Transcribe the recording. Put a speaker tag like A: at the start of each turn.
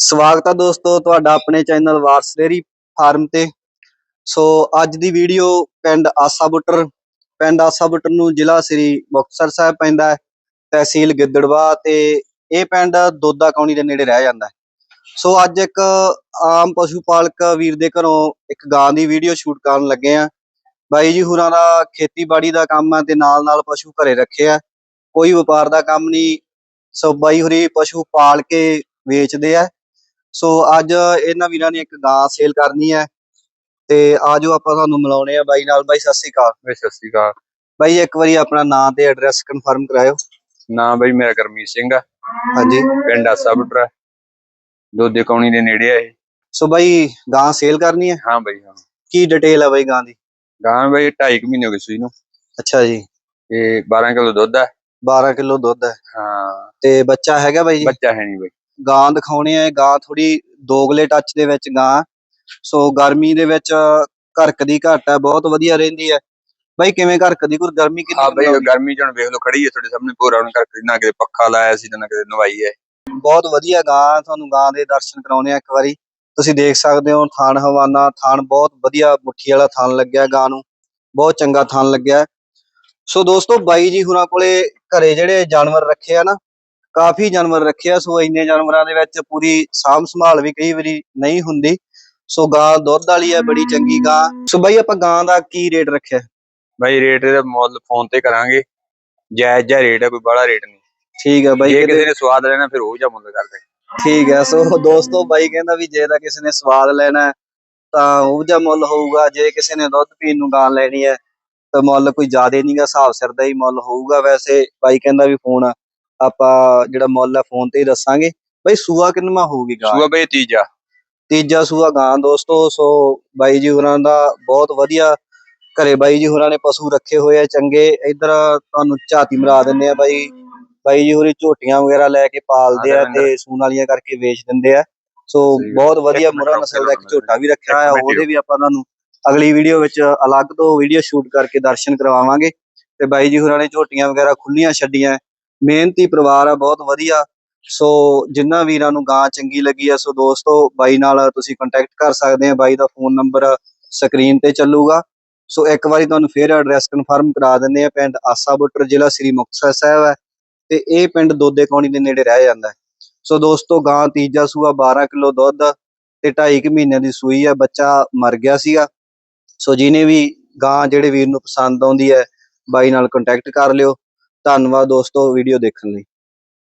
A: ਸਵਾਗਤ ਹੈ ਦੋਸਤੋ ਤੁਹਾਡਾ ਆਪਣੇ ਚੈਨਲ ਵਾਰਸ ਡੇਅਰੀ ਫਾਰਮ ਤੇ। ਸੋ ਅੱਜ ਦੀ ਵੀਡੀਓ ਪਿੰਡ ਆਸਾ ਬੁੱਟਰ, ਪਿੰਡ ਆਸਾ ਬੁੱਟਰ ਨੂੰ ਜ਼ਿਲ੍ਹਾ ਸ੍ਰੀ ਮੁਕਤਸਰ ਸਾਹਿਬ ਪੈਂਦਾ ਹੈ, ਤਹਿਸੀਲ ਗਿੱਦੜਵਾ ਤੇ ਇਹ ਪਿੰਡ ਦੋਦਾ ਕੌਣੀ ਦੇ ਨੇੜੇ ਰਹਿ ਜਾਂਦਾ ਸੋ ਅੱਜ ਇੱਕ ਆਮ ਪਸ਼ੂ ਪਾਲਕ ਵੀਰ ਦੇ ਘਰੋਂ ਇੱਕ ਗਾਂ ਦੀ ਵੀਡੀਓ ਸ਼ੂਟ ਕਰਨ ਲੱਗੇ ਆ ਬਾਈ ਜੀ ਹੁਰਾਂ ਦਾ ਖੇਤੀਬਾੜੀ ਦਾ ਕੰਮ ਹੈ ਤੇ ਨਾਲ ਨਾਲ ਪਸ਼ੂ ਘਰੇ ਰੱਖੇ ਆ। ਕੋਈ ਵਪਾਰ ਦਾ ਕੰਮ ਨਹੀਂ। ਸੋ ਬਾਈ ਹੁਰੀ ਪਸ਼ੂ ਪਾਲ ਕੇ ਵੇਚਦੇ ਆ। ਸੋ ਅੱਜ ਇਹਨਾਂ ਵੀਰਾਂ ਨੇ ਇੱਕ ਗਾਂ ਸੇਲ ਕਰਨੀ ਹੈ ਤੇ ਆਜੋ ਆਪਾਂ ਤੁਹਾਨੂੰ ਮਿਲਾਉਣੇ ਆ ਬਾਈ ਨਾਲ। ਬਾਈ ਸਤਿ ਸ਼੍ਰੀ ਅਕਾਲ।
B: ਬਈ ਸਤਿ ਸ਼੍ਰੀ ਅਕਾਲ।
A: ਬਾਈ ਇੱਕ ਵਾਰੀ ਆਪਣਾ ਨਾਮ ਤੇ ਐਡਰੈਸ ਕਨਫਰਮ ਕਰਾਇਓ।
B: ਨਾਮ ਬਈ ਮੇਰਾ ਕਰਮੀਤ ਸਿੰਘ ਆ।
A: ਹਾਂਜੀ।
B: ਪਿੰਡ ਆਸਾ ਬੁੱਟਰਾ। ਦੋਦੇ ਕੌਣੀ ਦੇ ਨੇੜੇ ਆ ਇਹ।
A: ਸੋ ਬਾਈ ਗਾਂ ਸੇਲ ਕਰਨੀ ਹੈ?
B: ਹਾਂ ਬਈ ਹਾਂ।
A: ਕੀ ਡਿਟੇਲ ਹੈ ਬਾਈ ਗਾਂ ਦੀ?
B: ਗਾਂ ਬਈ 2.5 ਮਹੀਨੇ ਹੋ ਗਏ ਸੂਈ ਨੂੰ।
A: ਅੱਛਾ ਜੀ।
B: ਤੇ 12 ਕਿਲੋ ਦੁੱਧ ਆ।
A: 12 ਕਿਲੋ ਦੁੱਧ ਹੈ
B: ਹਾਂ।
A: ਤੇ ਬੱਚਾ ਹੈਗਾ ਬਾਈ ਜੀ?
B: ਬੱਚਾ ਹੈ ਨਹੀਂ ਬਈ।
A: ਗਾਂ ਦਿਖਾਉਣੇ ਆ ਗਾਂ ਥੋੜੀ ਦੋਗਲੇ ਟੱਚ ਦੇ ਵਿੱਚ ਗਾਂ। ਸੋ ਗਰਮੀ ਦੇ ਵਿੱਚ ਘਰਕ ਦੀ ਘਟ ਹੈ ਬਹੁਤ ਵਧੀਆ ਰਹਿੰਦੀ ਹੈ ਬਾਈ ਕਿਵੇਂ ਘਰਕ ਦੀ? ਕੋਈ ਗਰਮੀ ਕਿੰਨੀ
B: ਹਾਂ ਬਈ? ਗਰਮੀ ਹੁਣ ਵੇਖ ਲਓ ਖੜੀ ਹੈ ਤੁਹਾਡੇ ਸਾਹਮਣੇ ਪੂਰਾ ਹੁਣ ਕਰਕੇ ਨਾ ਕਿਤੇ ਪੱਖਾ ਲਾਇਆ ਸੀ ਤੇ ਨਾ ਕਿਤੇ ਨਵਾਈ ਹੈ
A: ਬਹੁਤ ਵਧੀਆ ਗਾਂ ਤੁਹਾਨੂੰ ਗਾਂ ਦੇ ਦਰਸ਼ਨ ਕਰਾਉਣੇ ਆ ਇੱਕ ਵਾਰੀ। ਤੁਸੀਂ ਦੇਖ ਸਕਦੇ ਹੋ ਥਾਨ ਹਵਾਨਾ ਥਾਨ ਬਹੁਤ ਵਧੀਆ ਮੁੱਠੀ ਵਾਲਾ ਥਾਨ ਲੱਗਿਆ ਗਾਂ ਨੂੰ। ਬਹੁਤ ਚੰਗਾ ਥਾਨ ਲੱਗਿਆ। ਸੋ ਦੋਸਤੋ ਬਾਈ ਜੀ ਹੁਣਾਂ ਕੋਲੇ ਘਰੇ ਜਿਹੜੇ ਜਾਨਵਰ ਰੱਖੇ ਆ ਨਾ ਕਾਫੀ ਜਾਨਵਰ ਰੱਖੇ ਆ ਸੋ ਇੰਨੇ ਜਾਨਵਰਾਂ ਦੇ ਵਿੱਚ ਪੂਰੀ ਸਾਂਭ ਸੰਭਾਲ ਵੀ ਕਈ ਵਾਰੀ ਨਹੀਂ ਹੁੰਦੀ। ਸੋ ਗਾਂ ਦੁੱਧ ਵਾਲੀ ਹੈ ਬੜੀ ਚੰਗੀ ਗਾਂ। ਸੋ ਬਾਈ ਆਪਾਂ ਗਾਂ ਦਾ ਕੀ ਰੇਟ ਰੱਖਿਆ?
B: ਬਈ ਰੇਟ ਇਹਦਾ ਮੁੱਲ ਫੋਨ ਤੇ ਕਰਾਂਗੇ। ਜਾਇਜ਼ ਜਿਹਾ ਰੇਟ ਹੈ ਕੋਈ ਬੜਾ ਰੇਟ ਨਹੀਂ।
A: ਠੀਕ ਹੈ ਬਾਈ
B: ਜੇ ਕਿਸੇ ਨੇ ਸਵਾਦ ਲੈਣਾ ਫਿਰ ਉਹ ਜਿਹਾ ਮੁੱਲ ਕਰਦੇ।
A: ਠੀਕ ਹੈ ਸੋ ਦੋਸਤੋ ਬਾਈ ਕਹਿੰਦਾ ਵੀ ਜੇ ਤਾਂ ਕਿਸੇ ਨੇ ਸਵਾਦ ਲੈਣਾ ਤਾਂ ਉਹ ਜਿਹਾ ਮੁੱਲ ਹੋਊਗਾ। ਜੇ ਕਿਸੇ ਨੇ ਦੁੱਧ ਪੀਣ ਨੂੰ ਗਾਂ ਲੈਣੀ ਹੈ ਤਾਂ ਮੁੱਲ ਕੋਈ ਜ਼ਿਆਦਾ ਨਹੀਂਗਾ ਹਿਸਾਬ ਸਿਰ ਦਾ ਹੀ ਮੁੱਲ ਹੋਊਗਾ। ਵੈਸੇ ਬਾਈ ਕਹਿੰਦਾ ਵੀ ਫੋਨ ਆਪਾਂ ਜਿਹੜਾ ਮੁੱਲ ਹੈ ਫੋਨ ਤੇ ਹੀ ਦੱਸਾਂਗੇ। ਬਾਈ ਸੂਆ ਕਿੰਨਵਾ ਹੋਊਗੀ ਗਾਂ?
B: ਸੂਆ ਬਈ ਤੀਜਾ।
A: ਤੀਜਾ ਸੂਆ ਗਾਂ ਦੋਸਤੋ ਸੋ ਬਾਈ ਜੀ ਹੋਰਾਂ ਦਾ ਬਹੁਤ ਵਧੀਆ ਘਰੇ ਬਾਈ ਜੀ ਹੋਰਾਂ ਨੇ ਪਸ਼ੂ ਰੱਖੇ ਹੋਏ ਆ ਚੰਗੇ। ਇੱਧਰ ਤੁਹਾਨੂੰ ਝਾਤੀ ਮਰਾ ਦਿੰਦੇ ਆ ਬਾਈ। ਬਾਈ ਜੀ ਹੋਰੀ ਝੋਟੀਆਂ ਵਗੈਰਾ ਲੈ ਕੇ ਪਾਲਦੇ ਆ ਤੇ ਸੂਣ ਵਾਲੀਆਂ ਕਰਕੇ ਵੇਚ ਦਿੰਦੇ ਆ। ਸੋ ਬਹੁਤ। ਵਧੀਆ ਮੁਰਾ ਨਸਲ ਦਾ ਇੱਕ ਝੋਟਾ ਵੀ ਰੱਖਿਆ
B: ਮਿੰਟ
A: ਉਹਦੇ ਵੀ ਆਪਾਂ ਤੁਹਾਨੂੰ ਅਗਲੀ ਵੀਡੀਓ ਵਿੱਚ ਅਲੱਗ ਤੋਂ ਵੀਡੀਓ ਸ਼ੂਟ ਕਰਕੇ ਦਰਸ਼ਨ ਕਰਵਾਵਾਂਗੇ। ਤੇ ਬਾਈ ਜੀ ਹੋਰਾਂ ਨੇ ਝੋਟੀਆਂ ਵਗੈਰਾ ਖੁੱਲੀਆਂ ਛੱਡੀਆਂ। ਮਿਹਨਤੀ ਪਰਿਵਾਰ ਆ, ਬਹੁਤ ਵਧੀਆ। ਸੋ ਜਿੰਨਾ ਵੀਰਾਂ ਨੂੰ ਗਾਂ ਚੰਗੀ ਲੱਗੀ ਆ, ਸੋ ਦੋਸਤੋ, ਬਾਈ ਨਾਲ ਤੁਸੀਂ ਕੰਟੈਕਟ ਕਰ ਸਕਦੇ ਆ। ਬਾਈ ਦਾ ਫੋਨ ਨੰਬਰ ਸਕਰੀਨ ਤੇ ਚੱਲੂਗਾ। ਸੋ ਇੱਕ ਵਾਰੀ ਤੁਹਾਨੂੰ ਫੇਰ ਐਡਰੈਸ ਕਨਫਰਮ ਕਰਾ ਦਿੰਦੇ ਆ। ਪਿੰਡ ਆਸਾ ਬੁੱਟਰ ਜ਼ਿਲ੍ਹਾ ਸ੍ਰੀ ਮੁਕਤਸਰ ਸਾਹਿਬ ਹੈ। ਤੇ ਇਹ ਪਿੰਡ ਦੋਦੇ ਕੌਣੀ ਦੇ ਨੇੜੇ ਰਹਿ ਜਾਂਦਾ ਹੈ। ਸੋ ਦੋਸਤੋ, ਗਾਂ ਤੀਜਾ ਸੂਆ 12 ਕਿਲੋ ਦੁੱਧ ਤੇ 2.5 ਕੁ ਮਹੀਨਿਆਂ ਦੀ ਸੂਈ ਆ। ਬੱਚਾ ਮਰ ਗਿਆ ਸੀਗਾ। ਸੋ ਜਿਹਨੇ ਵੀ ਗਾਂ ਜਿਹੜੇ ਵੀਰ ਨੂੰ ਪਸੰਦ ਆਉਂਦੀ ਹੈ, ਬਾਈ ਨਾਲ ਕੰਟੈਕਟ ਕਰ ਲਿਓ। ਧੰਨਵਾਦ ਦੋਸਤੋ ਵੀਡੀਓ ਦੇਖਣ ਲਈ।